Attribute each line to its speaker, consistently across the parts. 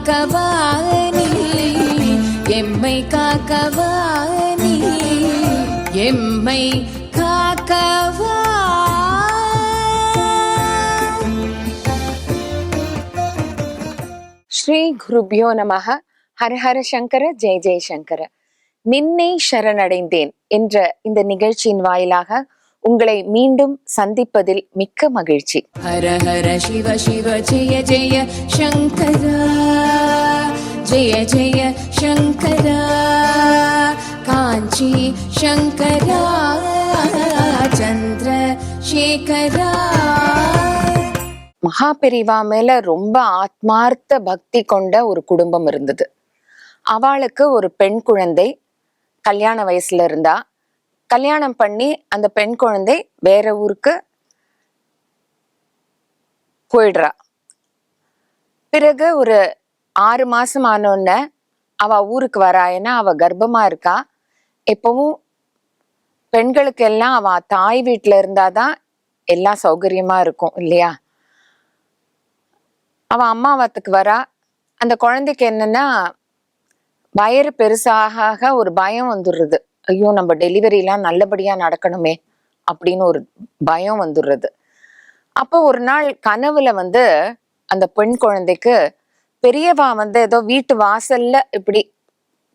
Speaker 1: காக்கவா நீ எம்மை காக்கவா நீ எம்மை காக்கவா.
Speaker 2: ஸ்ரீ குருபியோ நமக ஹரஹர சங்கர ஜெய ஜெயசங்கர நின்னை சரணடைந்தேன் என்ற இந்த நிகழ்ச்சியின் வாயிலாக உங்களை மீண்டும் சந்திப்பதில் மிக்க மகிழ்ச்சி.
Speaker 1: ஹர ஹர சிவ சிவ ஜெய ஜெய சங்கரா. ஜெய ஜெய சங்கரா. காஞ்சி சங்கரா. சந்திர
Speaker 2: சேகரா மகாபெரிவா மேல ரொம்ப ஆத்மார்த்த பக்தி கொண்ட ஒரு குடும்பம் இருந்தது. அவளுக்கு ஒரு பெண் குழந்தை கல்யாண வயசுல இருந்தா. கல்யாணம் பண்ணி அந்த பெண் குழந்தை வேற ஊருக்கு போயிடுறா. பிறகு ஒரு ஆறு மாசம் ஆனோடனே அவ ஊருக்கு வரா. ஏன்னா அவ கர்ப்பமா இருக்கா. எப்பவும் பெண்களுக்கு எல்லாம் அவ தாய் வீட்டுல இருந்தாதான் எல்லாம் சௌகரியமா இருக்கும் இல்லையா? அவ அம்மாவத்துக்கு வரா. அந்த குழந்தைக்கு என்னன்னா வயிறு பெருசாக ஆக ஒரு பயம் வந்துடுறது. ஐயோ நம்ம டெலிவரிலாம் நல்லபடியா நடக்கணுமே அப்படின்னு ஒரு பயம் வந்துடுறது. அப்போ ஒரு நாள் கனவுல வந்து அந்த பெண் குழந்தைக்கு பெரியவா வந்து ஏதோ வீட்டு வாசல்ல இப்படி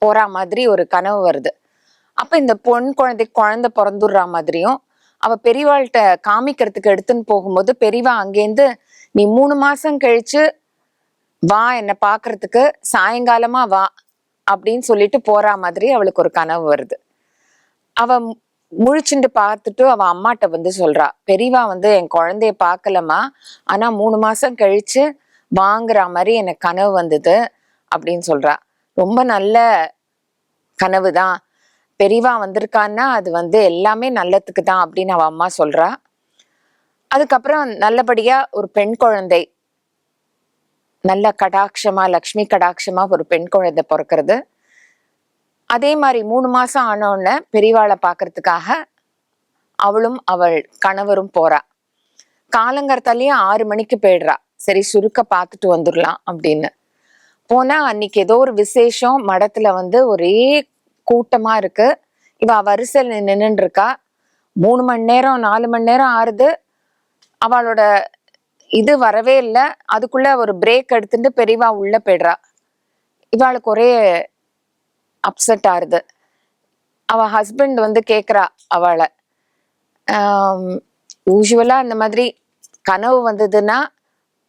Speaker 2: போறா மாதிரி ஒரு கனவு வருது. அப்ப இந்த பொன் குழந்தை குழந்தை பிறந்துடுறா மாதிரியும் அவ பெரியவாள்கிட்ட காமிக்கிறதுக்கு எடுத்துன்னு போகும்போது பெரியவா அங்கேருந்து நீ மூணு மாசம் கழிச்சு வா என்னை பாக்குறதுக்கு சாயங்காலமா வா அப்படின்னு சொல்லிட்டு போற மாதிரி அவளுக்கு ஒரு கனவு வருது. அவ மு- முழிச்சுண்டு பார்த்துட்டு அவ அம்மாட்ட வந்து சொல்றா பெரியவா வந்து என் குழந்தைய பார்க்கலம்மா. ஆனா மூணு மாசம் கழிச்சு வாங்குற மாதிரி எனக்கு கனவு வந்தது அப்படின்னு சொல்றா. ரொம்ப நல்ல கனவு தான். பெரியவா வந்திருக்கான்னா அது வந்து எல்லாமே நல்லதுக்கு தான் அப்படின்னு அவ அம்மா சொல்றா. அதுக்கப்புறம் நல்லபடியா ஒரு பெண் குழந்தை நல்ல கடாட்சமா லக்ஷ்மி கடாட்சமா ஒரு பெண் குழந்தை பிறக்கிறது. அதே மாதிரி மூணு மாசம் ஆனோடனே பெரியவாளை பார்க்கறதுக்காக அவளும் அவள் கணவரும் போறா. காலங்கரத்தாலேயே ஆறு மணிக்கு போயிடுறா. சரி சுருக்க பார்த்துட்டு வந்துடலாம் அப்படின்னு. போனா அன்னைக்கு ஏதோ ஒரு விசேஷம் மடத்துல வந்து ஒரே கூட்டமா இருக்கு. இவ வரிசையில் நின்னுட்டு இருக்கா மூணு மணி நேரம் நாலு மணி நேரம் ஆறுது. அவளோட இது வரவே இல்லை. அதுக்குள்ள ஒரு பிரேக் எடுத்துட்டு பெரியவா உள்ள போயிடுறா. இவாளுக்கு ஒரே அப்செட் ஆறுது. அவ ஹஸ்பண்ட் வந்து கேக்குறா அவளை. யூஸ்வலா இந்த மாதிரி கனவு வந்ததுன்னா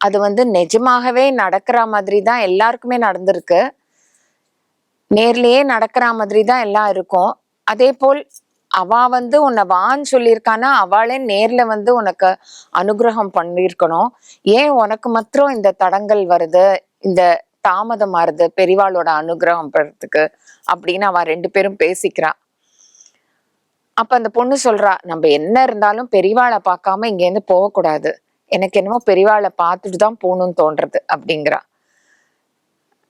Speaker 2: அது வந்து நிஜமாகவே நடக்கிற மாதிரி தான் எல்லாருக்குமே நடந்திருக்கு. நேர்லயே நடக்கிற மாதிரி தான் எல்லாம் இருக்கும். அதே போல் அவ வந்து உன்னை வான்னு சொல்லியிருக்கானா அவளே நேர்ல வந்து உனக்கு அனுகிரகம் பண்ணியிருக்கணும். ஏன் உனக்கு மாத்திரம் இந்த தடங்கள் வருது இந்த தாமதம் ஆறுது பெரிவாளோட அனுகிரகம் பெறத்துக்கு அப்படின்னு அவ ரெண்டு பேரும் பேசிக்கிறா. அப்ப அந்த பொண்ணு சொல்றா நம்ம என்ன இருந்தாலும் பெரியவாளை பார்க்காம இங்க இருந்து போகக்கூடாது. எனக்கு என்னமோ பெரியவாளை பார்த்துட்டு தான் போகணும்னு தோன்றது அப்படிங்கிறா.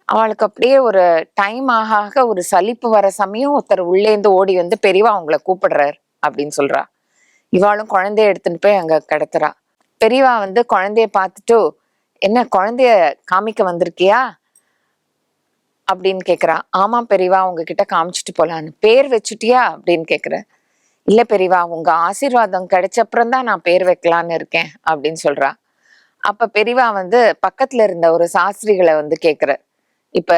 Speaker 2: அவளுக்கு அப்படியே ஒரு டைம் ஆக ஆக ஒரு சலிப்பு வர சமயம் ஒருத்தர் உள்ளேந்து ஓடி வந்து பெரியவா அவங்கள கூப்பிடுறாரு அப்படின்னு சொல்றா. இவாளும் குழந்தைய எடுத்துட்டு போய் அங்க கிடத்துறா. பெரியவா வந்து குழந்தைய பார்த்துட்டு என்ன குழந்தைய காமிக்க வந்திருக்கியா? அப்படின்னு கேட்குறா ஆமா பெரியவா உங்ககிட்ட காமிச்சிட்டு போலான்னு பேர் வச்சுட்டியா? அப்படின்னு கேக்குற. இல்ல பெரியவா உங்க ஆசீர்வாதம் கிடைச்ச அப்புறம் தான் நான் பேர் வைக்கலான்னு இருக்கேன் அப்படின்னு சொல்றா. அப்ப பெரியவா வந்து பக்கத்துல இருந்த ஒரு சாஸ்திரிகளை வந்து கேட்குற இப்ப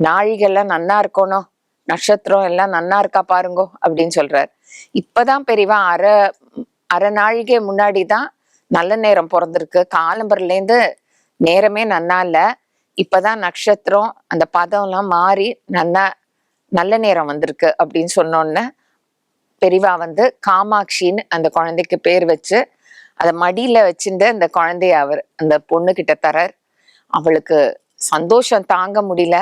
Speaker 2: நாழிகள்லாம் நன்னா இருக்கணும் நட்சத்திரம் எல்லாம் நன்னா இருக்கா பாருங்கோ அப்படின்னு சொல்றாரு. இப்பதான் பெரியவா அரை அரை நாழிகை முன்னாடி தான் நல்ல நேரம் பிறந்திருக்கு. காலம்பரிலேருந்து நேரமே நன்னா இல்லை. இப்பதான் நட்சத்திரம் அந்த பதம்லாம் மாறி நல்லா நல்ல நேரம் வந்திருக்கு அப்படின்னு சொன்னோன்னே பெரிவா வந்து காமாட்சின்னு அந்த குழந்தைக்கு பேர் வச்சு அதை மடியில வச்சுட்டு அந்த குழந்தைய அவர் அந்த பொண்ணு கிட்ட தரார். அவளுக்கு சந்தோஷம் தாங்க முடியல.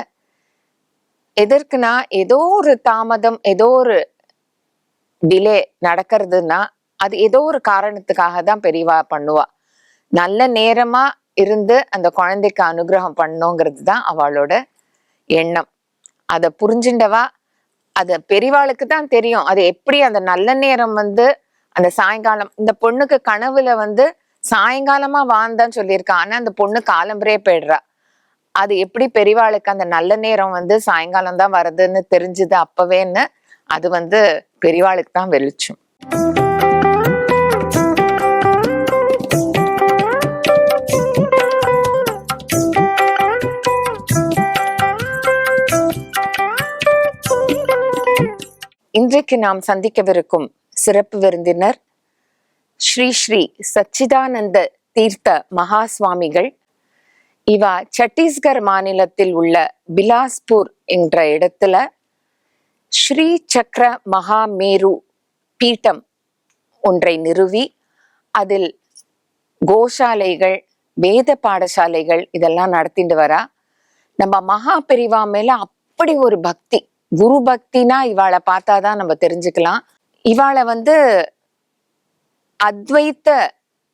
Speaker 2: எதற்குனா ஏதோ ஒரு தாமதம் ஏதோ ஒரு டிலே நடக்கிறதுன்னா அது ஏதோ ஒரு காரணத்துக்காக தான் பெரியவா பண்ணுவா. நல்ல நேரமா இருந்து அந்த குழந்தைக்கு அனுகிரகம் பண்ணுங்கிறது தான் அவளோட எண்ணம். அதை புரிஞ்சுண்டவா? அது பெரியவாளுக்கு தான் தெரியும். அது எப்படி அந்த நல்ல நேரம் வந்து அந்த சாயங்காலம் இந்த பொண்ணுக்கு கனவுல வந்து சாயங்காலமா வாந்தான்னு சொல்லியிருக்கா. ஆனா அந்த பொண்ணு காலம்பரே போயிடுறா. அது எப்படி பெரியவாளுக்கு அந்த நல்ல நேரம் வந்து சாயங்காலம் தான் வருதுன்னு தெரிஞ்சுது அப்பவேன்னு அது வந்து பெரியவாளுக்கு தான் வெளிச்சம். இன்றைக்கு நாம் சந்திக்கவிருக்கும் சிறப்பு விருந்தினர் ஸ்ரீ ஸ்ரீ சச்சிதானந்த தீர்த்த மகா சுவாமிகள் இவா சத்தீஸ்கர் மாநிலத்தில் உள்ள பிலாஸ்பூர் என்ற இடத்துல ஸ்ரீ சக்கர மகாமேரு பீட்டம் ஒன்றை நிறுவி அதில் கோசாலைகள் வேத பாடசாலைகள் இதெல்லாம் நடத்திட்டு வரா. நம்ம மகா பெரிவா மேல அப்படி ஒரு பக்தி குரு பக்தினா இவாளை பார்த்தாதான் நம்ம தெரிஞ்சுக்கலாம். இவாளை வந்து அத்வைத்த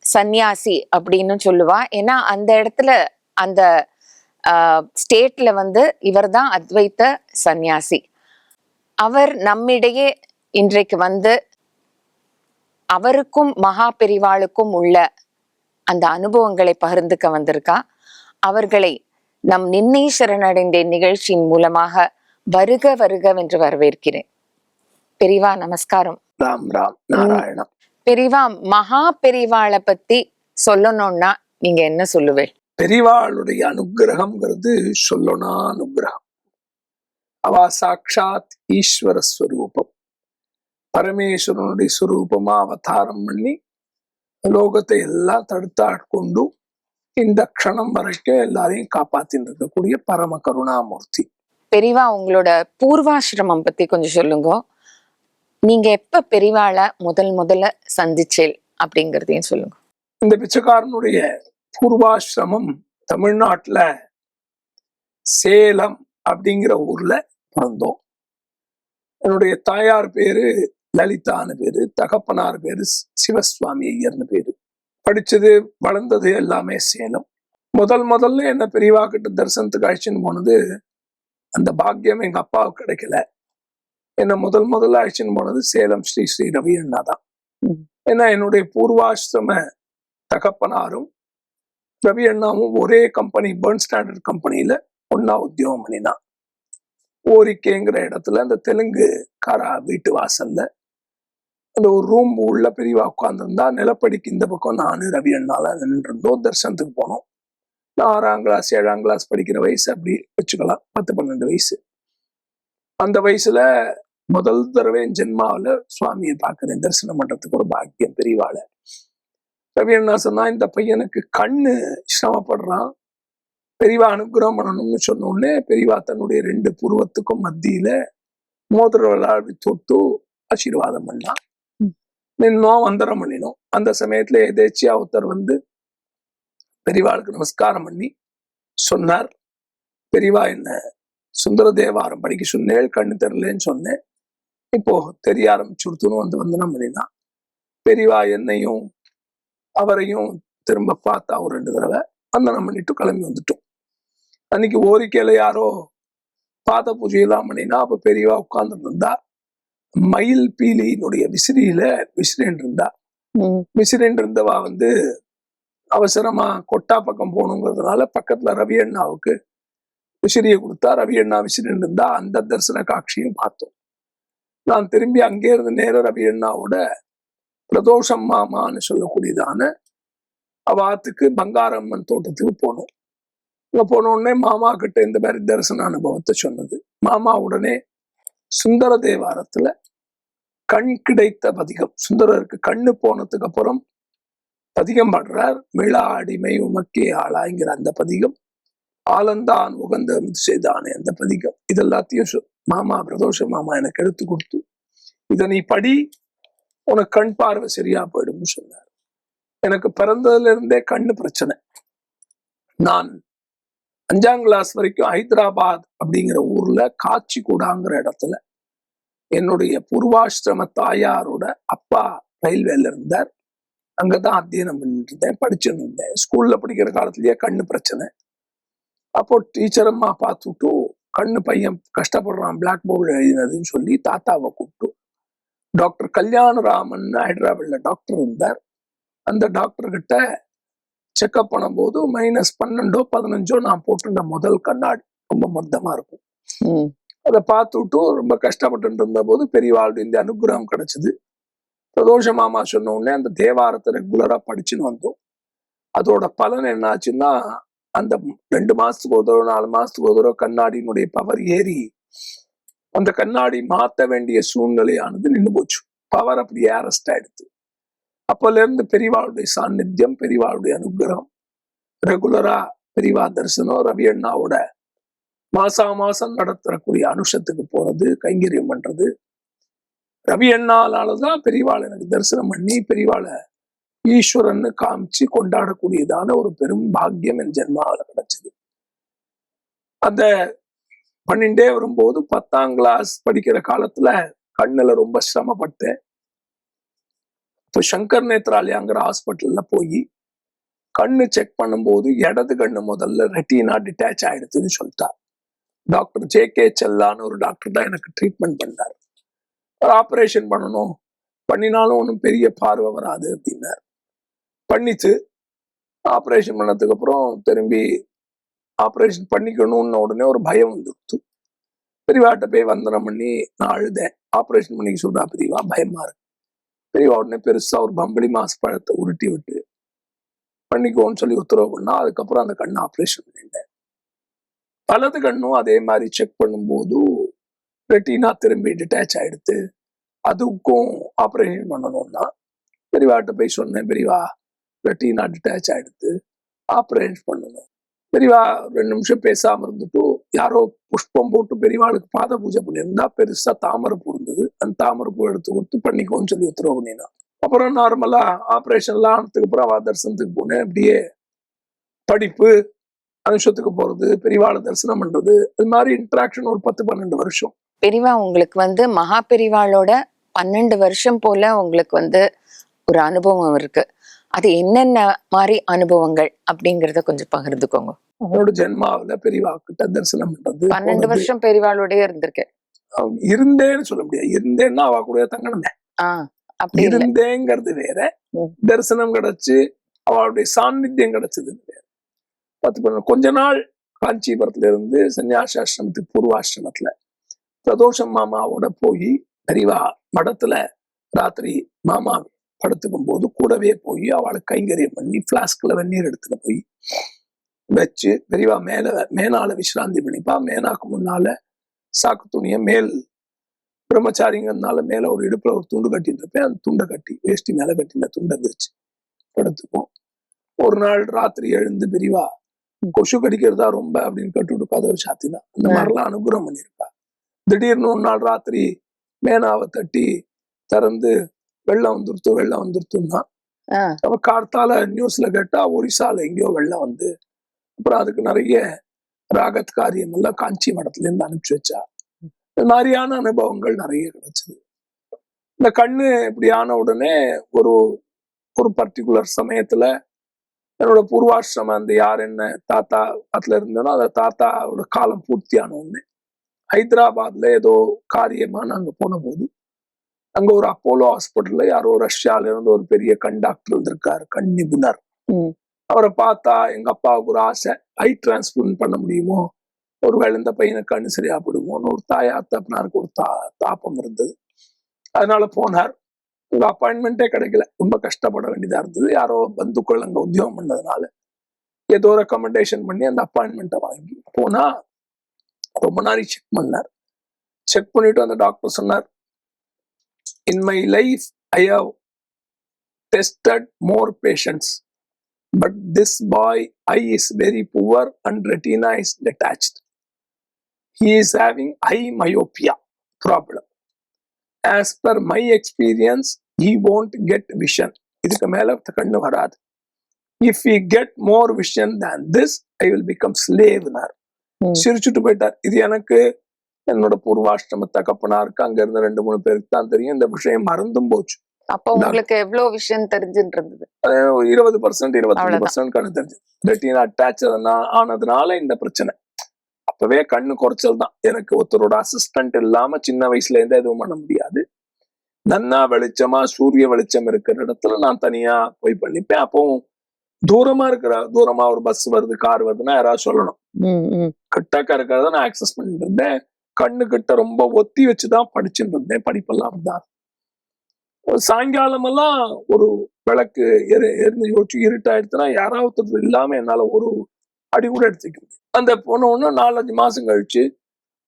Speaker 2: சந்நியாசி அப்படின்னு சொல்லுவா. ஏன்னா அந்த இடத்துல அந்த ஸ்டேட்ல வந்து இவர் தான் அத்வைத்த சந்நியாசி. அவர் நம்மிடையே இன்றைக்கு வந்து அவருக்கும் மகா பெரிவாளுக்கும் உள்ள அந்த அனுபவங்களை பகிர்ந்துக்க வந்திருக்கா. அவர்களை நம் நின்னை அடைந்த நிகழ்ச்சியின் மூலமாக வருக வருகவென்று வரவேற்கிறேன். பெரிவா நமஸ்காரம்.
Speaker 3: ராம் ராம் நாராயணம்.
Speaker 2: பெரிவா மகா பெரிவாளை பத்தி சொல்லணும்னா நீங்க என்ன சொல்லுவேன்
Speaker 3: பெரிவாளுடைய அனுகிரகம்ங்கிறது சொல்லனா அனுகிரகம். அவ சாட்சாத் ஈஸ்வர ஸ்வரூபம். பரமேஸ்வரனுடைய ஸ்வரூபமா அவதாரம் பண்ணி லோகத்தை எல்லாம் தடுத்தாட்கொண்டு இந்த க்ஷணம் வரைக்கும் எல்லாரையும் காப்பாத்தின்னு இருக்கக்கூடிய பரம கருணாமூர்த்தி.
Speaker 2: பெரிவா உங்களோட பூர்வாசிரமம் பத்தி கொஞ்சம் சொல்லுங்க. நீங்க எப்ப பெரிவாளை முதல் முதல்ல சந்திச்சேல் அப்படிங்கறதையும் சொல்லுங்க.
Speaker 3: இந்த பிச்சைக்காரனுடைய பூர்வாசிரமம் தமிழ்நாட்டுல சேலம் அப்படிங்கிற ஊர்ல பிறந்தோம். என்னுடைய தாயார் பேரு லலிதான்னு பேரு தகப்பனார் பேரு சிவசுவாமி ஐயர்னு பேரு. படிச்சது வளர்ந்தது எல்லாமே சேலம். முதல் முதல்ல என்ன பெரியவா கிட்ட தரிசனத்துக்கு அழைச்சின்னு போனது அந்த பாக்கியம் எங்க அப்பாவுக்கு கிடைக்கல. என்ன முதல் முதல்ல அழைச்சின்னு போனது சேலம் ஸ்ரீ ஸ்ரீ ரவி அண்ணா தான். ஏன்னா என்னுடைய பூர்வாசிரம தகப்பனாரும் ரவி அண்ணாவும் ஒரே கம்பெனி பேர்ன் ஸ்டாண்டர்ட் கம்பெனியில ஒன்னா உத்தியோகம் பண்ணினான். ஓரிக்கைங்கிற இடத்துல அந்த தெலுங்கு காரா வீட்டு வாசல்ல அந்த ஒரு ரூம் உள்ள பெரியவா உட்காந்துருந்தா நிலப்படிக்கு இந்த பக்கம் நானு ரவி அண்ணாலாம் நின்றுருந்தோம் தரிசனத்துக்கு போனோம். நான் ஆறாம் கிளாஸ் ஏழாம் கிளாஸ் படிக்கிற வயசு அப்படி வச்சுக்கலாம். பத்து பன்னெண்டு வயசு. அந்த வயசுல முதல் தடவை என் ஜென்மாவில் சுவாமியை பார்க்கிறேன். தரிசனம் பண்றதுக்கு ஒரு பாக்கியம் பெரியவாள ரவி அண்ணா சொன்னா இந்த பையனுக்கு கண்ணு சிரமப்படுறான். பெரியவா அனுகிரகம் பண்ணணும்னு சொன்ன உடனே பெரியவா தன்னுடைய ரெண்டு புருவத்துக்கும் மத்தியில மோதிர விளையாடி தொட்டு ஆசீர்வாதம் பண்ணான். நின்னோம் வந்தரம் பண்ணினோம் அந்த சமயத்துல எதேச்சியா ஒருத்தர் வந்து பெரியவாளுக்கு நமஸ்காரம் பண்ணி சொன்னார். பெரியவா என்ன சுந்தர தேவாரம் படிக்க சொன்னேள் கண்ணு தெரியலன்னு சொன்னேன். இப்போ தெரிய ஆரம்பிச்சுடுத்துன்னு வந்து வந்தனம் பண்ணினான் பெரியவா என்னையும் அவரையும் திரும்ப பார்த்தா ஒரு ரெண்டு தடவை. வந்தனம் பண்ணிட்டு கிளம்பி வந்துட்டோம். அன்னைக்கு ஓரிக்கையில யாரோ பாத பூஜையெல்லாம் பண்ணினா அப்ப பெரியவா உட்கார்ந்துட்டு இருந்தா மயில் பீலியினுடைய விசிறியில விசிறின்னு இருந்தா விசிறின்னு இருந்தவா வந்து அவசரமா கொட்டா பக்கம் போகணுங்கிறதுனால பக்கத்துல ரவி அண்ணாவுக்கு விசிறியை கொடுத்தா ரவி அண்ணா விசிறின்னு இருந்தா அந்த தரிசன காட்சியும் பார்த்தோம். நான் திரும்பி அங்கே இருந்து நேர ரவி அண்ணாவோட பிரதோஷம் மாமான்னு சொல்லக்கூடியதான அவாத்துக்கு பங்காரம்மன் தோட்டத்துக்கு போனோம். அங்கே போன உடனே மாமா கிட்ட இந்த மாதிரி தரிசன அனுபவத்தை சொன்னது. மாமா உடனே சுந்தர தேவாரத்துல கண் கிடைத்த பதிகம். சுந்தரருக்கு கண்ணு போனதுக்கு அப்புறம் பதிகம் பாடுறார் விழா அடிமை உமக்கே ஆளாங்கிற அந்த பதிகம். ஆலந்தான் உகந்த செய்தானே அந்த பதிகம். இது எல்லாத்தையும் மாமா பிரதோஷ மாமா எனக்கு எடுத்து கொடுத்து இதை நீ படி உனக்கு கண் பார்வை சரியா போயிடும்னு சொன்னார். எனக்கு பிறந்ததுல இருந்தே கண்ணு பிரச்சனை. நான் அஞ்சாம் கிளாஸ் வரைக்கும் ஹைதராபாத் அப்படிங்கிற ஊர்ல காச்சிக்கூடாங்கிற இடத்துல என்னுடைய பூர்வாசிரம தாயாரோட அப்பா ரயில்வேல இருந்தார். அங்கதான் அத்தியனம் பண்ணிட்டு இருந்தேன் படிச்சுட்டு இருந்தேன். ஸ்கூல்ல படிக்கிற காலத்திலேயே கண்ணு பிரச்சனை. அப்போ டீச்சர் அம்மா பார்த்துட்டு கண்ணு பையன் கஷ்டப்படுறான் பிளாக் போர்டு எழுதினதுன்னு சொல்லி தாத்தாவை கூப்பிட்டு டாக்டர் கல்யாணராமன் ஹைதராபாத்ல டாக்டர் இருந்தார். அந்த டாக்டர் கிட்ட செக்அப் பண்ணும்போது மைனஸ் பன்னெண்டோ பதினஞ்சோ நான் போட்டிருந்த முதல் கண்ணாடி. ரொம்ப மொத்தமா இருக்கும். அதை பார்த்துட்டு ரொம்ப கஷ்டப்பட்டு இருந்த போது பெரியவாளுடைய இந்த அனுகிரகம் கிடைச்சது. பிரதோஷ மாமா சொன்ன உடனே அந்த தேவாரத்தை ரெகுலராக படிச்சுன்னு வந்தோம். அதோட பலன் என்னாச்சுன்னா அந்த ரெண்டு மாசத்துக்கு ஒரு தடவை நாலு மாசத்துக்கு ஒரு தடவை கண்ணாடியினுடைய பவர் ஏறி அந்த கண்ணாடி மாத்த வேண்டிய சூழ்நிலையானது நின்று போச்சு. பவர் அப்படியே அரெஸ்ட் ஆயிடுது அப்போலேருந்து பெரியவாளுடைய சாநித்தியம் பெரியவாளுடைய அனுகிரகம் ரெகுலரா பெரியவா தரிசனம் ரவி அண்ணாவோட மாசா மாசம் நடத்தக்கூடிய அனுஷத்துக்கு போறது கைங்கரியம் பண்றது ரவி அண்ணாலாலதான் பெரியவாள் எனக்கு தரிசனம் பண்ணி பெரியவாளை ஈஸ்வரன்னு காமிச்சு கொண்டாடக்கூடியதான ஒரு பெரும் பாக்கியம் என் ஜென்மாவில் கிடைச்சது. அந்த பண்ணிண்டே வரும்போது பத்தாம் கிளாஸ் படிக்கிற காலத்துல கண்ணுல ரொம்ப சிரமப்பட்டேன். இப்போ சங்கர் நேத்ராலயாங்கிற ஹாஸ்பிட்டல்ல போய் கண்ணு செக் பண்ணும்போது இடது கண்ணு முதல்ல ரெட்டினா டிட்டாச் ஆயிடுதுன்னு சொல்லிட்டா. டாக்டர் ஜே கே செல்லான்னு ஒரு டாக்டர் தான் எனக்கு ட்ரீட்மெண்ட் பண்ணார். ஆப்ரேஷன் பண்ணணும். பண்ணினாலும் ஒன்றும் பெரிய பார்வை வராது அப்படின்னார். பண்ணிச்சு. ஆப்ரேஷன் பண்ணதுக்கு அப்புறம் திரும்பி ஆப்ரேஷன் பண்ணிக்கணும்னு உடனே ஒரு பயம் வந்துடுச்சு. பெரியவாட்ட போய் வந்தனம் பண்ணி நான் அழுதேன். ஆப்ரேஷன் பண்ணிக்க சொல்றா பெரியவா பயமா இருக்கு. பெரியவா உடனே பெருசா ஒரு பம்பளி மாஸ் பழத்தை உருட்டி விட்டு பண்ணிக்கோன்னு சொல்லி உத்தரவு பண்ணா அதுக்கப்புறம் அந்த கண்ணை ஆப்ரேஷன் பண்ணிட்டேன். வலது கண்ணும் அதே மாதிரி செக் பண்ணும்போது ரெட்டினா திரும்பி டிட்டாச் ஆகிடுத்து அதுக்கும் ஆப்ரேஷன் பண்ணணும்னா பெரியவாட்ட போய் சொன்னேன் பெரியவா ரெட்டினா டிட்டாச் ஆகிடுத்து ஆப்ரேஷன் பண்ணணும்? பெரியவா ரெண்டு நிமிஷம் பேசாம இருந்துட்டு யாரோ புஷ்பம் போட்டு பெரியவாளுக்கு பாத பூஜை பண்ணியிருந்தா பெருசா தாமரை பூ இருந்தது. அந்த தாமரை பூ எடுத்து கொடுத்து பண்ணிக்கோன்னு சொல்லி உத்தரவு பண்ணினா. அப்புறம் நார்மலா ஆப்ரேஷன்லாம் ஆனதுக்கு அப்புறம் வா தரிசனத்துக்கு போனேன். அப்படியே படிப்பு அனுஷத்துக்கு போறது பெரியவாளை தரிசனம் பண்றது அது மாதிரி இன்ட்ராக்ஷன் ஒரு பத்து பன்னெண்டு வருஷம்.
Speaker 2: பெரியவா உங்களுக்கு வந்து மகா பெரியவாளோட பன்னெண்டு வருஷம் போல உங்களுக்கு வந்து ஒரு அனுபவம் இருக்கு. அது என்னென்ன மாதிரி அனுபவங்கள் அப்படிங்கறத கொஞ்சம் பகிர்ந்துக்கோங்க.
Speaker 3: அவனோட ஜென்மாவில பெரியவா கிட்ட தரிசனம் பண்றது
Speaker 2: பன்னெண்டு. வருஷம் பெரியவாளோடய இருந்திருக்கேன்.
Speaker 3: இருந்தேன்னு சொல்ல முடியாது. இருந்தேன்னா அவ கூட தங்கணுமே.
Speaker 2: அப்படி
Speaker 3: இருந்தேங்கிறது வேற. தரிசனம் கிடைச்சு அவளுடைய சாநித்தியம் கிடைச்சது வேற. பத்து கொஞ்ச நாள் காஞ்சிபுரத்துல இருந்து சன்னியாசாசிரமத்துக்கு பூர்வாசிரமத்துல பிரதோஷம் மாமாவோட போய் பெரியவா மடத்துல ராத்திரி மாமா படுத்துக்கும் போது கூடவே போய் அவளுக்கு கைங்கரியம் பண்ணி பிளாஸ்க்ல வெந்நீர் எடுத்துட்டு போய் வச்சு பெரியவா மேல மேனால விசிராந்தி பண்ணிப்பா. மேனாக்கு முன்னால சாக்கு துணியை மேல் பிரம்மச்சாரிங்கிறதுனால மேல ஒரு இடுப்புல ஒரு துண்டு கட்டிட்டு இருப்பேன். அந்த துண்டை கட்டி வேஷ்டி மேல கட்டின துண்டை விரிச்சு படுத்துப்போம். ஒரு நாள் ராத்திரி எழுந்து பெரியவா கொசு கடிக்கிறதா ரொம்ப அப்படின்னு கட்டுவிட்டு கதவை சாத்தினா. இந்த
Speaker 2: ஆ.
Speaker 3: மாதிரிலாம் அனுகிரகம் பண்ணியிருக்கா. திடீர்னு ஒரு நாள் ராத்திரி மேனாவை தட்டி திறந்து வெள்ளம் வந்துருத்து வெள்ளம் வந்துருத்துன்னா
Speaker 2: ஆ,
Speaker 3: அவ கார்த்தால நியூஸ்ல கேட்டா ஒரிசால எங்கேயோ வெள்ளம் வந்து அப்புறம் அதுக்கு நிறைய ராகத் காரியம் எல்லாம் காஞ்சி மடத்துல இருந்து அனுப்பிச்சு வச்சா. இந்த மாதிரியான அனுபவங்கள் நிறைய கிடைச்சது. இந்த கண்ணு இப்படி ஆன உடனே ஒரு ஒரு பர்டிகுலர் சமயத்துல என்னோட பூர்வாசிரமம் அந்த யார் என்ன தாத்தா அதுல இருந்தனோ அந்த தாத்தாவோட காலம் பூர்த்தியான உடனே ஹைதராபாத்ல ஏதோ காரியமா நாங்க போன போது அங்க ஒரு அப்போலோ ஹாஸ்பிட்டல்ல யாரோ ரஷ்யால இருந்து ஒரு பெரிய கண் டாக்டர் வந்திருக்காரு கண் நிபுணர். அவரை பார்த்தா எங்க அப்பாவுக்கு ஒரு ஆசை ஐ டிரான்ஸ்பிளண்ட் பண்ண முடியுமோ? ஒரு இந்த பையனுக்கு கண்ணு சரியா போடுமோன்னு ஒரு தாயா தப்பினாருக்கு ஒரு தா தாப்பம் இருந்தது. அதனால போனார். உங்க அப்பாயின்மெண்ட்டே கிடைக்கல. ரொம்ப கஷ்டப்பட வேண்டியதா இருந்தது. யாரோ பந்துக்கள் அங்க உத்தியோகம் பண்ணதுனால ஏதோ ரெக்கமெண்டேஷன் பண்ணி அந்த அப்பாயின்மெண்ட்டை வாங்கி போனா ரொம்ப நாளைக்கு செக் பண்ணார் செக் பண்ணிட்டு அந்த டாக்டர் சொன்னார் in my life I have tested more patients but this boy I is very poor and retina is detached he is having eye myopia problem as per my experience he won't get vision இதுக்கு மேல கண்ணு வராது if he get more vision than this i will become slave னார்
Speaker 2: ம்.
Speaker 3: சிரிச்சுட்டு போயிட்டார். இது எனக்கு என்னோட பூர்வாஷ்டம தகப்பனாருக்கு அங்க இருந்த ரெண்டு மூணு பேருக்கு தான் தெரியும். இந்த விஷயம் மறந்தும் போச்சு.
Speaker 2: அப்போ உங்களுக்கு எவ்வளவு விஷயம் தெரிஞ்சுட்டு
Speaker 3: இருபது பர்சன்ட் இருபத்தஞ்சு. பர்சன்ட் கண்ணு தெரிஞ்சு. ரெட்டினா அட்டாச் ஆனதுனால இந்த பிரச்சனை. அப்பவே கண்ணு குறைச்சல் தான். எனக்கு ஒருத்தரோட அசிஸ்டன்ட் இல்லாம சின்ன வயசுல இருந்தே எதுவும் பண்ண முடியாது. நன்னா வெளிச்சமா சூரிய வெளிச்சம் இருக்கிற இடத்துல நான் தனியா போய் பண்ணிப்பேன். அப்போ தூரமா இருக்கிற தூரமா ஒரு பஸ் வருது கார் வருதுன்னா யாராவது சொல்லணும். கிட்டக்க இருக்கிறத நான் ஆக்சஸ் பண்ணிட்டு இருந்தேன். கண்ணு கிட்ட ரொம்ப ஒத்தி வச்சுதான் படிச்சுட்டு இருந்தேன். படிப்பெல்லாம் அப்படிதான். சாயங்காலம் எல்லாம் ஒரு விளக்கு எரி எரிஞ்சு போச்சு இருட்டாயிடுச்சுன்னா யாராவது இல்லாம என்னால ஒரு அடி கூட எடுத்துக்க முடியும் அந்த போன உடனே நாலஞ்சு மாசம் கழிச்சு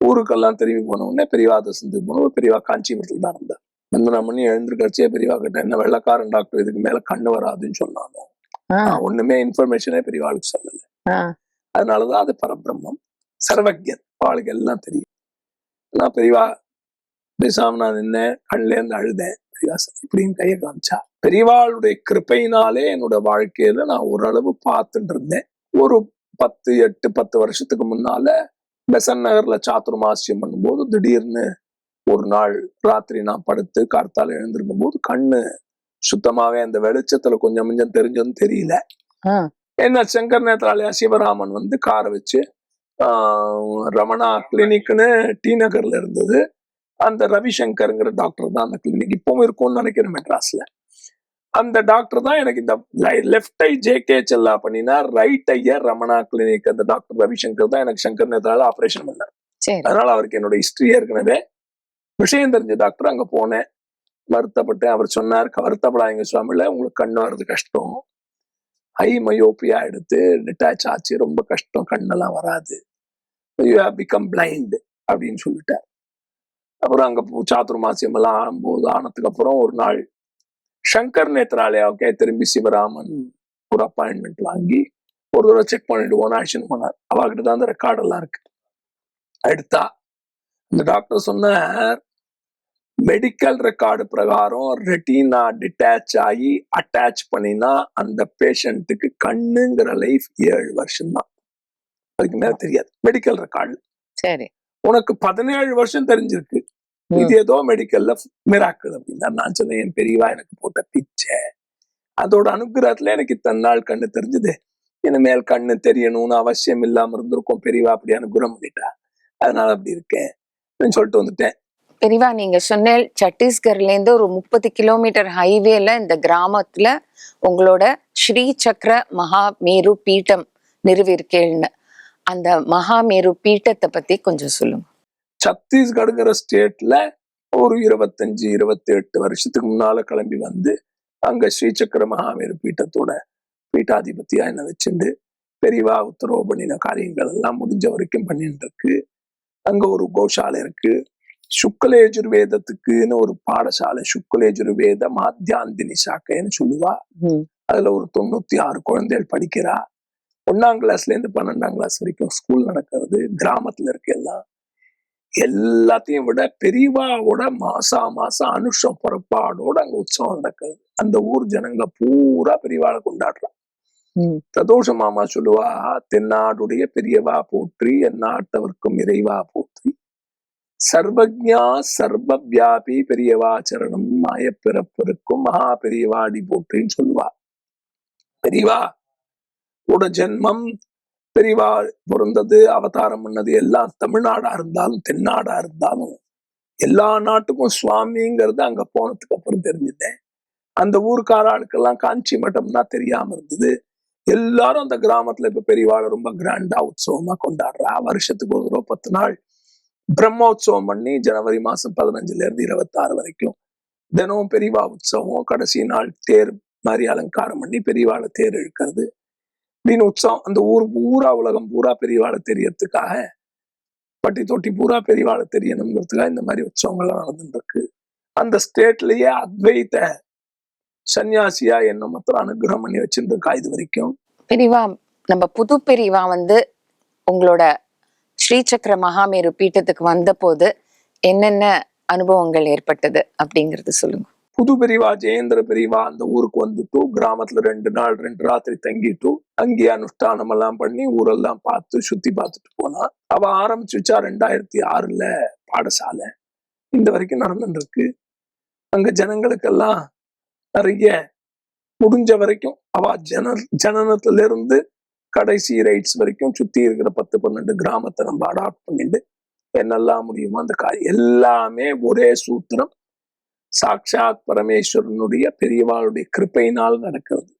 Speaker 3: ஊருக்கெல்லாம் திரும்பி போன உடனே பெரியவா தசந்துக்கு போனோம். பெரியவா காஞ்சிபுரத்தில் தான் இருந்தார் வந்தனா மணி எழுந்திருக்கச்சே பெரியவா கிட்ட என்ன வெள்ளக்காரன் டாக்டர் இதுக்கு மேல கண்ணு வராதுன்னு சொன்னாங்க ஒண்ணுமே இன்ஃபர்மேஷனே பெரியவாளுக்கு சொல்லல. அதனாலதான் அது பரபிரம்மம் சர்வஜன் அவளுக்கு எல்லாம் தெரியும். நான் பெரியவா பேசாம நான் நின்னேன் கண்ணுல இருந்து அழுதேன் பெரியவா சொன்னா, இப்படின்னு கையை காமிச்சா. பெரியவாளுடைய கிருப்பையினாலே என்னோட வாழ்க்கையில நான் ஓரளவு பார்த்துட்டு இருந்தேன். ஒரு பத்து எட்டு பத்து வருஷத்துக்கு முன்னால பெசன் நகர்ல சாத்துர்மாசியம் பண்ணும்போது திடீர்னு ஒரு நாள் ராத்திரி நான் படுத்து கார்த்தால எழுந்திருக்கும் போது கண்ணு சுத்தமாவே அந்த வெளிச்சத்துல கொஞ்சம் கொஞ்சம் தெரிஞ்சதுன்னு தெரியல. என்ன சங்கர் நேத்ராலயா சிவராமன் வந்து காரை வச்சு ரமணா கிளினிக்னு டி நகர்ல இருந்தது. அந்த ரவிசங்கர்ங்கிற டாக்டர் தான் அந்த கிளினிக் இப்பவும் இருக்கும்னு நினைக்கிறேன் மெட்ராஸ்ல. அந்த டாக்டர் தான் எனக்கு இந்த லெஃப்ட் ஐ ஜேகே செல்லா பண்ணினா ரைட் ஐய ரமணா கிளினிக் அந்த டாக்டர் ரவிசங்கர் தான் எனக்கு சங்கர் நேத்ரால ஆபரேஷன் பண்ணார். அதனால அவருக்கு என்னோட ஹிஸ்டரி ஏற்கனவே விஷயம் தெரிஞ்ச டாக்டர் அங்க போனேன். வருத்தப்பட்டேன். அவர் சொன்னார் வருத்தப்படாதீங்க சுவாமில உங்களுக்கு கண்ணு வர்றது கஷ்டம். ஹை மயோப்பியா எடுத்து டிட்டாச் ஆச்சு. ரொம்ப கஷ்டம். கண்ணெல்லாம் வராது. யூ ஹேவ் பிகம் பிளைண்ட் அப்படின்னு சொல்லிட்டார் அப்புறம் அங்க போ- சாதுர்மாசியம் எல்லாம் ஆகும்போது ஆனதுக்கு அப்புறம் ஒரு நாள் சங்கர் நேத்ராலயாவுக்கே திரும்பி சிவராமன் ஒரு அப்பாயின்மெண்ட் வாங்கி ஒரு தடவை செக் பண்ணிட்டு போனா ஆக்ஷன் போனார் அவகிட்ட தான் அந்த ரெக்கார்டெல்லாம் இருக்கு. எடுத்தா அந்த டாக்டர் சொன்னார் மெடிக்கல் ரெக்கார்டு பிரகாரம் ரெட்டினா டிட்டாச் ஆகி அட்டாச் பண்ணினா அந்த பேஷண்ட்டுக்கு கண்ணுங்கிற லைஃப் ஏழு வருஷம் தான் அதுக்கு மேல தெரியாது. மெடிக்கல் ரெக்கார்டு
Speaker 2: சரி.
Speaker 3: உனக்கு பதினேழு வருஷம் தெரிஞ்சிருக்கு. இது ஏதோ மெடிக்கல்ல மிராக்கள் அப்படின்னா நான் சொன்னேன் என் பெரியவா எனக்கு போட்ட பிச்சை. அதோட அனுகிரகத்துல எனக்கு இத்தனை நாள் கண்ணு தெரிஞ்சது. இனிமேல் கண்ணு தெரியணும்னு அவசியம் இல்லாம இருந்திருக்கும். பெரியவா அப்படி அனுகிரகம் பண்ணிட்டா. அதனால அப்படி இருக்கேன். சொல்லிட்டு வந்துட்டேன்.
Speaker 2: தெரிவா நீங்க சொன்ன சத்தீஸ்கர்லேருந்து ஒரு முப்பது கிலோமீட்டர் ஹைவேல இந்த கிராமத்துல உங்களோட ஸ்ரீ சக்கர மகாமேரு பீட்டம் நிறுவிருக்கேன்னு. அந்த மகாமேரு பீட்டத்தை பத்தி கொஞ்சம் சொல்லுங்க.
Speaker 3: சத்தீஸ்கடுங்கிற ஸ்டேட்ல ஒரு இருபத்தஞ்சு இருபத்தி எட்டு வருஷத்துக்கு முன்னால கிளம்பி வந்து அங்க ஸ்ரீசக்கர மகாமேரு பீட்டத்தோட பீட்டாதிபதியா என்ன வச்சுண்டு பெரியவா உத்தரவு பண்ணின காரியங்கள் எல்லாம் முடிஞ்ச வரைக்கும் பண்ணிட்டு இருக்கு அங்க ஒரு கோஷாலை இருக்கு. சுக்லேஜுர்வேதத்துக்குன்னு ஒரு பாடசாலை சுக்லேஜுர்வேத மாத்தியாந்தினி சாக்கைன்னு சொல்லுவா. அதுல ஒரு தொண்ணூத்தி ஆறு குழந்தைகள் படிக்கிறா. ஒன்னாம் கிளாஸ்ல இருந்து பன்னெண்டாம் கிளாஸ் வரைக்கும் ஸ்கூல் நடக்கிறது கிராமத்துல இருக்கு எல்லாம் எல்லாத்தையும் விட பெரியவாவோட மாசா மாசம் அனுஷம் புறப்பாடோட அங்க உற்சவம் நடக்குது. அந்த ஊர் ஜனங்க பூரா பெரியவாளை கொண்டாடுறான்
Speaker 2: ம்.
Speaker 3: பிரதோஷ மாமா சொல்லுவா தென்னாடுடைய பெரியவா போற்றி என் நாட்டவர்க்கும் இறைவா போற்றி. சர்வஜா சர்வ வியாபி பெரியவா சரணம் மாயப்பிறப்பிற்கும் மகா பெரியவாடி போற்றின்னு சொல்லுவா. பெரியவா உட ஜென்மம் பெரியவா பிறந்தது அவதாரம் பண்ணது எல்லாம் தமிழ்நாடா இருந்தாலும் தென்னாடா இருந்தாலும் எல்லா நாட்டுக்கும் சுவாமிங்கிறது அங்க போனதுக்கு அப்புறம் தெரிஞ்சுட்டேன். அந்த ஊர்க்கார ஆளுக்கெல்லாம் காஞ்சி மட்டம்னா தெரியாம இருந்தது. எல்லாரும் அந்த கிராமத்துல இப்ப பெரியவாளை ரொம்ப கிராண்டா உற்சவமா கொண்டாடுறா. வருஷத்துக்கு ஒரு தடவை பத்து நாள் பிரம்மோற்சவம் பண்ணி ஜனவரி மாசம் பதினஞ்சுல இருந்து இருபத்தாறு வரைக்கும். தினமும் பெரியவா உற்சவம் கடைசி நாள் தேர் மாதிரி அலங்காரம் பண்ணி பெரியவாளை தேர் இழுக்கிறது. அப்படின்னு உற்சவம் அந்த ஊர் பூரா உலகம் பூரா பெரியவாளை தெரியறதுக்காக பட்டி தொட்டி பூரா பெரியவாளை தெரியணுங்கிறதுக்காக இந்த மாதிரி உற்சவங்கள்லாம் நடந்துட்டு இருக்கு அந்த ஸ்டேட்லயே அத்வைத்த சன்னியாசியா என்ன மாத்திரம் அனுகிரகம் பண்ணி வச்சுட்டு இருக்கா இது வரைக்கும்.
Speaker 2: பெரியவா நம்ம புது பெரியவா வந்து உங்களோட ஸ்ரீசக்கர மகாமேரு பீட்டத்துக்கு வந்த போது என்னென்ன அனுபவங்கள் ஏற்பட்டது அப்படிங்கறது சொல்லுங்க.
Speaker 3: புது பெரியவா ஜெயேந்திர பெரிவா அந்த ஊருக்கு வந்துட்டு கிராமத்துல ரெண்டு நாள் ரெண்டு ராத்திரி தங்கிட்டு அங்கேயே அனுஷ்டானம் எல்லாம் பண்ணி ஊரெல்லாம் பார்த்து சுத்தி பார்த்துட்டு போனா அவ ஆரம்பிச்சுச்சா ரெண்டாயிரத்தி ஆறுல பாடசாலை. இந்த வரைக்கும் நடந்துட்டு இருக்கு அங்க ஜனங்களுக்கெல்லாம் நிறைய முடிஞ்ச வரைக்கும் அவ ஜன ஜனனத்துல இருந்து கடைசி ரைட்ஸ் வரைக்கும் சுத்தி இருக்கிற பத்து பன்னெண்டு கிராமத்தை நம்ம அடாப்ட் பண்ணிட்டு என்னெல்லாம் முடியுமோ அந்த காரியம் எல்லாமே ஒரே சூத்திரம். சாட்சாத் பரமேஸ்வரனுடைய பெரியவாளுடைய கிருப்பையினால் நடக்கிறது.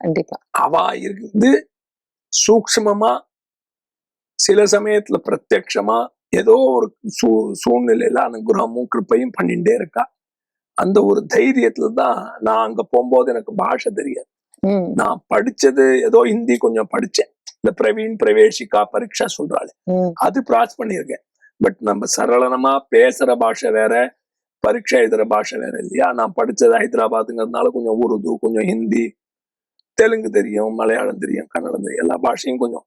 Speaker 2: கண்டிப்பா.
Speaker 3: அவா இருந்து சூக்ஷ்மமா சில சமயத்துல பிரத்யக்ஷமா ஏதோ ஒரு சூ சூழ்நிலையில அனுகிரகமும் கிருப்பையும் பண்ணிட்டே இருக்கா. அந்த ஒரு தைரியத்துல தான் நான் அங்க போகும்போது எனக்கு பாஷை தெரியாது. நான் படிச்சது ஏதோ ஹிந்தி கொஞ்சம் படிச்சேன். இந்த பிரவீன் பிரவேசிகா பரீட்சா சொல்றாள். அது கிராஸ் பண்ணியிருக்கேன். பட் நம்ம சரளமா பேசுற பாஷை வேற பரீட்சை எழுதுற பாஷை வேற இல்லையா? நான் படிச்சது ஹைதராபாத்துங்கிறதுனால கொஞ்சம் உருது கொஞ்சம் ஹிந்தி தெலுங்கு தெரியும் மலையாளம் தெரியும் கன்னடம் தெரியும். எல்லா பாஷையும் கொஞ்சம்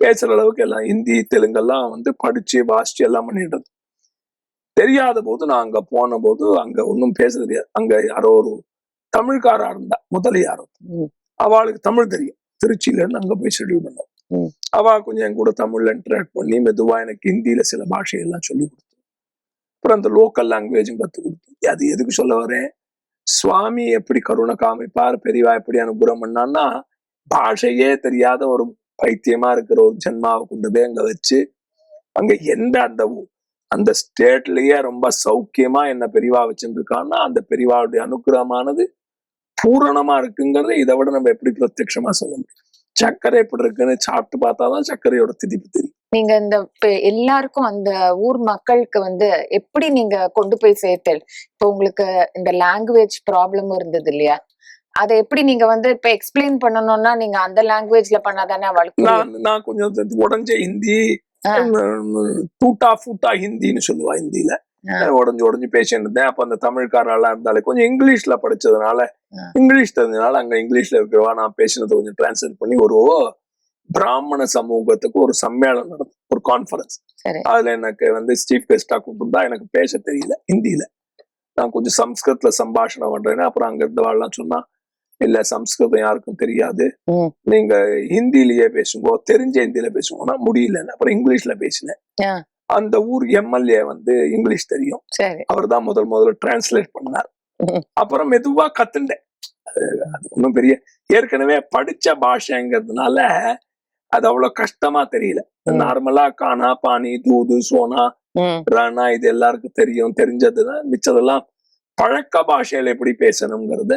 Speaker 3: பேசுற அளவுக்கு எல்லாம் ஹிந்தி தெலுங்கெல்லாம் வந்து படிச்சு வாசிச்சு எல்லாம் பண்ணிட்டு இருந்தேன். தெரியாத போது நான் அங்க போன போது அங்க ஒன்றும் பேச தெரியாது அங்க யாரோ ஒரு தமிழ்காரா இருந்தா முதலியாரோ. அவளுக்கு தமிழ் தெரியும். திருச்சியில இருந்து அங்க போய் ஷெட்யூல் பண்ணோம். அவ கொஞ்சம் என் கூட தமிழ்ல இன்டராக்ட் பண்ணி மெதுவா எனக்கு ஹிந்தியில சில பாஷையெல்லாம் சொல்லி கொடுத்து அப்புறம் அந்த லோக்கல் லாங்குவேஜும் கத்து கொடுத்து அது எதுக்கு சொல்ல வரேன்? சுவாமி எப்படி கருணை காமிப்பார் பெரியவா எப்படி அனுகிரகம் பண்ணான்னா பாஷையே தெரியாத ஒரு பைத்தியமா இருக்கிற ஒரு ஜென்மாவை கொண்டு போய் அங்க வச்சு அங்க எந்த அந்த அந்த ஸ்டேட்லயே ரொம்ப சௌக்கியமா என்ன பெரியவா வச்சிருக்கான்னா அந்த பெரியவாவுடைய அனுகிரகமானது பூரணமா இருக்குங்கிறத இதை விட நம்ம எப்படி பிரத்யட்சமா சொல்ல முடியும்? சர்க்கரை எப்படி இருக்குன்னு சாப்பிட்டு பார்த்தாதான் சர்க்கரையோட திதிப்பு தெரியும்.
Speaker 2: நீங்க இந்த எல்லாருக்கும் அந்த ஊர் மக்களுக்கு வந்து எப்படி நீங்க கொண்டு போய் சேர்த்தல்? இப்போ உங்களுக்கு இந்த லாங்குவேஜ் ப்ராப்ளம் இருந்தது இல்லையா? அதை எப்படி நீங்க வந்து இப்ப எக்ஸ்பிளைன் பண்ணணும்னா நீங்க அந்த லாங்குவேஜ்ல பண்ணாதானே புரியும்.
Speaker 3: நான் கொஞ்சம் உடஞ்ச ஹிந்தி டூட்டா ஃபூட்டா ஹிந்தின்னு சொல்லுவா ஹிந்தியில. உடஞ்சு உடஞ்சு பேசிட்டு இருந்தேன். அப்ப அந்த தமிழ்காரெல்லாம் இருந்தாலே கொஞ்சம் இங்கிலீஷ்ல படிச்சதுனால. இங்கிலீஷ் தெரிஞ்சதுனால அங்க இங்கிலீஷ்ல இருக்கிறவா நான் பேசினதை கொஞ்சம் டிரான்ஸ்லேட் பண்ணி ஒரு பிராமண சமூகத்துக்கு ஒரு சம்மேளனம் நடந்தது ஒரு கான்ஃபரன்ஸ் அதுல எனக்கு வந்து சீஃப் கெஸ்டா கூப்பிட்டுருந்தா எனக்கு பேச தெரியல ஹிந்தியில. நான் கொஞ்சம் சம்ஸ்கிருத்ல சம்பாஷணம் பண்றேன்னா அப்புறம் அங்க இருந்தவாள்லாம் சொன்னா இல்ல சம்ஸ்கிருதம் யாருக்கும் தெரியாது. நீங்க ஹிந்திலேயே பேசுங்க தெரிஞ்ச ஹிந்தியில பேசுவோம்னா முடியலன்னு அப்புறம் இங்கிலீஷ்ல பேசினேன். அந்த ஊர் எம்எல்ஏ வந்து இங்கிலீஷ் தெரியும். அவர் தான் முதல் முதல்ல டிரான்ஸ்லேட் பண்ணார். அப்புறம் மெதுவா கத்துண்டேன் அது ஒன்றும் பெரிய ஏற்கனவே படிச்ச பாஷைங்கிறதுனால அது அவ்வளவு கஷ்டமா தெரியல. நார்மலா கானா பானி தூது சோனா ராணா இது எல்லாருக்கும் தெரியும் தெரிஞ்சதுதான். மிச்சதெல்லாம் பழக்க பாஷையில எப்படி பேசணுங்கிறத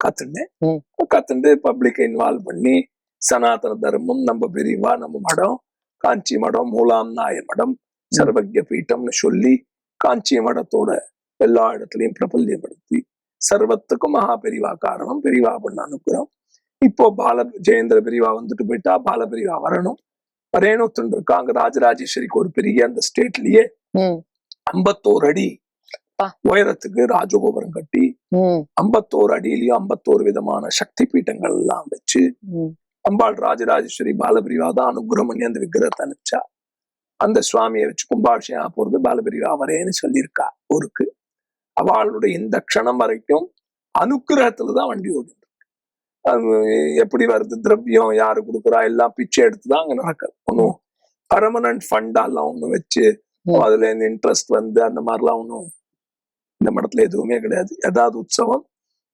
Speaker 3: கத்துனேன்
Speaker 2: ம்.
Speaker 3: கத்துண்டு பப்ளிக் இன்வால்வ் பண்ணி சனாதன தர்மம் நம்ம பிரிவா நம்ம மடம் காஞ்சி மடம் மூலாம் நாய மடம் சர்வஜ பீட்டம்னு சொல்லி காஞ்சி மடத்தோட எல்லா இடத்துலயும் பிரபல்யப்படுத்தி சர்வத்துக்கும் மகா பெரிவா காரணம் பெரிவா பண்ண அனுப்புறோம். இப்போ பால ஜெயேந்திர பெரிவா வந்துட்டு போயிட்டா பால பெரிவா வரணும். வரேணுத்துன்னு இருக்கா அங்க ராஜராஜேஸ்வரிக்கு ஒரு பெரிய அந்த ஸ்டேட்லயே ஐம்பத்தோரு அடி. உயரத்துக்கு ராஜகோபுரம் கட்டி ஐம்பத்தோரு அடியிலயும் ஐம்பத்தோரு விதமான சக்தி பீட்டங்கள் எல்லாம் வச்சு அம்பாள் ராஜராஜேஸ்வரி பாலபிரிவா தான் அனுகிரகம் பண்ணி அந்த விக்கிரகத்தை அனுப்பிச்சா. அந்த சுவாமியை வச்சு கும்பாபிஷேகம் போறது பாலபிரிவா வரேன்னு சொல்லியிருக்கா ஊருக்கு. அவளுடைய இந்த க்ஷணம் வரைக்கும் அனுக்கிரகத்துல தான் வண்டி ஓடிட்டு எப்படி வருது? திரவியம் யாரு கொடுக்குறா? எல்லாம் பிச்சை எடுத்து தான் அங்க நடக்குது. ஒன்றும் பர்மனன்ட் ஃபண்டாலாம் ஒன்றும் வச்சு. அதுல இருந்து இன்ட்ரெஸ்ட் வந்து அந்த மாதிரிலாம் ஒன்றும் இந்த மடத்துல எதுவுமே கிடையாது. ஏதாவது உற்சவம்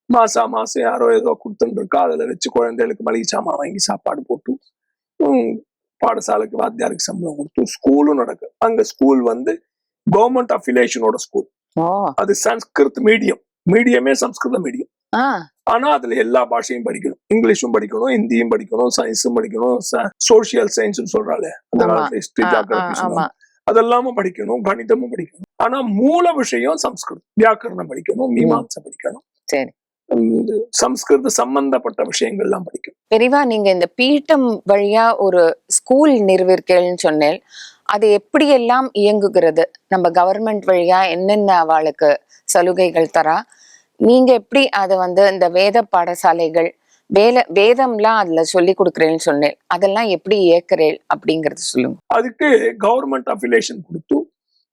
Speaker 3: மாசா மாசம் யாரோ ஏதோ கொடுத்துட்டு இருக்கா. அதுல வச்சு குழந்தைகளுக்கு மளிகை சாமான் வாங்கி சாப்பாடு போட்டு உம், பாடசாலைக்கு வாத்தியாருக்கு சம்பளம் கொடுத்து ஸ்கூலும் நடக்கு. அங்க ஸ்கூல் வந்து கவர்மெண்ட் அஃபிலியேஷனோட ஸ்கூல் அது சன்ஸ்கிருத் மீடியம். மீடியமே சம்ஸ்கிருத மீடியம். ஆனா அதுல எல்லா பாஷையும் படிக்கணும். இங்கிலீஷும் படிக்கணும் ஹிந்தியும் படிக்கணும் சயின்ஸும் படிக்கணும் சோசியல் சயின்ஸ் சொல்றாளே அந்த. காலத்துல.
Speaker 2: ஆமா.
Speaker 3: அதெல்லாமும் படிக்கணும் கணிதமும் படிக்கணும். ஆனா மூல விஷயம் சம்ஸ்கிருதம். வியாக்கரணம் படிக்கணும் மீமாம்சை படிக்கணும்.
Speaker 2: சரி.
Speaker 3: சம்ஸ்கிருத சம்பந்தப்பட்ட விஷயங்கள்லாம் படிக்கணும்
Speaker 2: பெரிவா நீங்க இந்த பீட்டம் வழியா ஒரு ஸ்கூல் நிறுவிருக்கேன்னு சொன்னேன் அது எப்படியெல்லாம் இயங்குகிறது? நம்ம கவர்மெண்ட் வழியா என்னென்ன அவளுக்கு சலுகைகள் தரா? நீங்க எப்படி அதை வந்து இந்த வேத பாடசாலைகள் வேல வேதம்லாம் அதுல சொல்லி கொடுக்குறேன்னு சொன்னேன் அதெல்லாம் எப்படி இயக்குறேன் அப்படிங்கறது சொல்லுங்க.
Speaker 3: அதுக்கு கவர்மெண்ட் அஃபிலியேஷன் கொடுத்து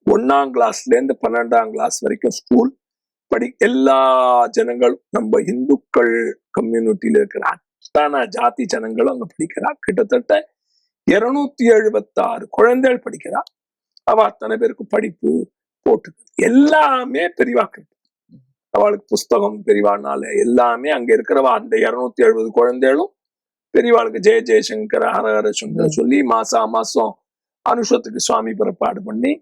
Speaker 3: ஒன்னாம் கிளாஸ்ல இருந்து பன்னெண்டாம் கிளாஸ் வரைக்கும் ஸ்கூல் படி எல்லா ஜனங்களும் நம்ம இந்துக்கள் கம்யூனிட்டியில இருக்கிற அத்தனை ஜாதி ஜனங்களும் அங்க படிக்கிறா. கிட்டத்தட்ட இருநூத்தி எழுபத்தாறு குழந்தைகள் படிக்கிறா. அவ அத்தனை பேருக்கு படிப்பு போட்டு எல்லாமே பெரிவாக்கு அவளுக்கு புஸ்தகம் பெரிவானால எல்லாமே அங்க இருக்கிறவா அந்த இருநூத்தி எழுபது குழந்தைகளும் பெரியவாளுக்கு ஜெய ஜெயசங்கர் ஹரஹர சங்கர சொல்லி மாசா மாசம் அனுஷத்துக்கு சுவாமி பிறப்பாடு பண்ணி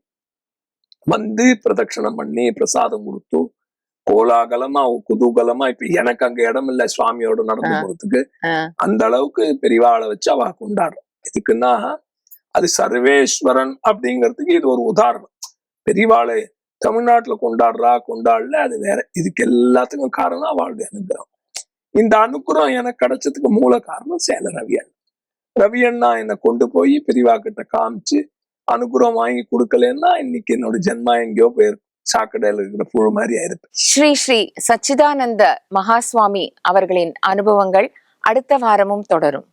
Speaker 3: வந்து பிரதட்சணம் பண்ணி பிரசாதம் கொடுத்து கோலாகலமா குதூகலமா இப்ப எனக்கு அங்க இடம் இல்ல சுவாமியோட நடந்து. போறதுக்கு. அந்த அளவுக்கு பெரியவாளை வச்சு அவ கொண்டாடுறோம் எதுக்குன்னா அது சர்வேஸ்வரன் அப்படிங்கிறதுக்கு இது ஒரு உதாரணம். பெரியவாளை தமிழ்நாட்டுல கொண்டாடுறா கொண்டாடல அது வேற. இதுக்கு எல்லாத்துக்கும் காரணம் அவளுடைய அனுகிரகம். இந்த அனுகிரகம் எனக்கு கிடைச்சதுக்கு மூல காரணம் சேல ரவி அண்ணா ரவி அண்ணா என்னை கொண்டு போய் பெரியவா கிட்ட காமிச்சு அனுகிரகம் வாங்கி கொடுக்கலன்னா இன்னைக்கு என்னோட ஜென்மா எங்கேயோ போயிருக்கும். சாக்கடையில் இருக்கிற புழு மாதிரி ஆயிருப்பேன்
Speaker 2: ஸ்ரீ ஸ்ரீ சச்சிதானந்த மகாஸ்வாமி அவர்களின் அனுபவங்கள் அடுத்த வாரமும் தொடரும்.